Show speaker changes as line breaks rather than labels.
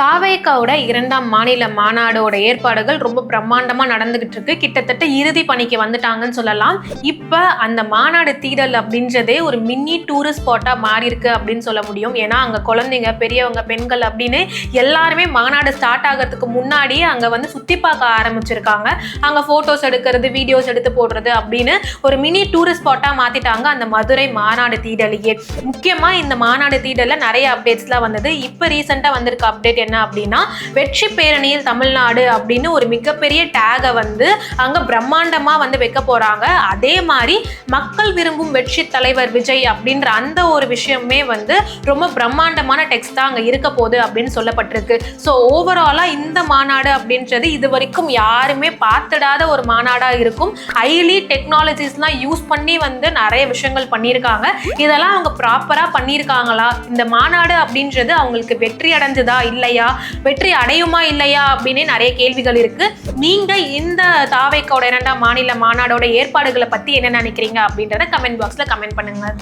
தாவேக்காவோட இரண்டாம் மாநில மாநாடோட ஏற்பாடுகள் ரொம்ப பிரம்மாண்டமா நடந்துகிட்டு இருக்கு. கிட்டத்தட்ட இறுதி பணிக்கு வந்துட்டாங்கன்னு சொல்லலாம். இப்ப அந்த மாநாடு தீடல் அப்படின்றதே ஒரு மினி டூரிஸ்ட் ஸ்பாட்டா மாறி இருக்கு அப்படின்னு சொல்ல முடியும். ஏன்னா அங்க குழந்தைங்க பெரியவங்க பெண்கள் அப்படின்னு எல்லாருமே மாநாடு ஸ்டார்ட் ஆகிறதுக்கு முன்னாடியே அங்க வந்து சுத்தி பார்க்க ஆரம்பிச்சிருக்காங்க. அங்க போட்டோஸ் எடுக்கிறது வீடியோஸ் எடுத்து போடுறது அப்படின்னு ஒரு மினி டூரிஸ்ட் ஸ்பாட்டா மாத்திட்டாங்க அந்த மதுரை மாநாடு தீடலையே முக்கியமா இந்த மாநாடு தீடல்ல நிறைய அப்டேட்ஸ்லாம் வந்தது. இப்போ ரீசெண்டாக வந்திருக்க அப்டேட் என்ன அப்படின்னா வெற்றி பேரணியில் தமிழ்நாடு அப்படின்னு ஒரு மிகப்பெரிய டேகை வந்து அங்கே பிரம்மாண்டமாக வந்து வைக்க போகிறாங்க அதே மாதிரி மக்கள் விரும்பும் வெற்றி தலைவர் விஜய் அப்படின்ற அந்த ஒரு விஷயமே வந்து ரொம்ப பிரம்மாண்டமான டெக்ஸ்ட் தான் அங்கே இருக்க போகுது அப்படின்னு சொல்லப்பட்டிருக்கு. ஸோ ஓவராலாக இந்த மாநாடு அப்படின்றது இது வரைக்கும் யாருமே பார்த்துடாத ஒரு மாநாடாக இருக்கும். ஹைலி டெக்னாலஜிஸ்லாம் யூஸ் பண்ணி வந்து நிறைய விஷயங்கள் பண்ணியிருக்காங்க. இதெல்லாம் அவங்க ப்ராப்பராக பண்ணியிருக்காங்களா? இந்த மாநாடு அப்படின்றது அவங்களுக்கு வெற்றி அடைஞ்சதா இல்லையா? வெற்றி அடையுமா இல்லையா? அப்படின்னு நிறைய கேள்விகள் இருக்கு. நீங்க இந்த தாவைக்கோட இரண்டாம் மாநில மாநாடோட ஏற்பாடுகளை பத்தி என்ன நினைக்கிறீங்க அப்படின்றத கமெண்ட் பாக்ஸ்ல கமெண்ட் பண்ணுங்க.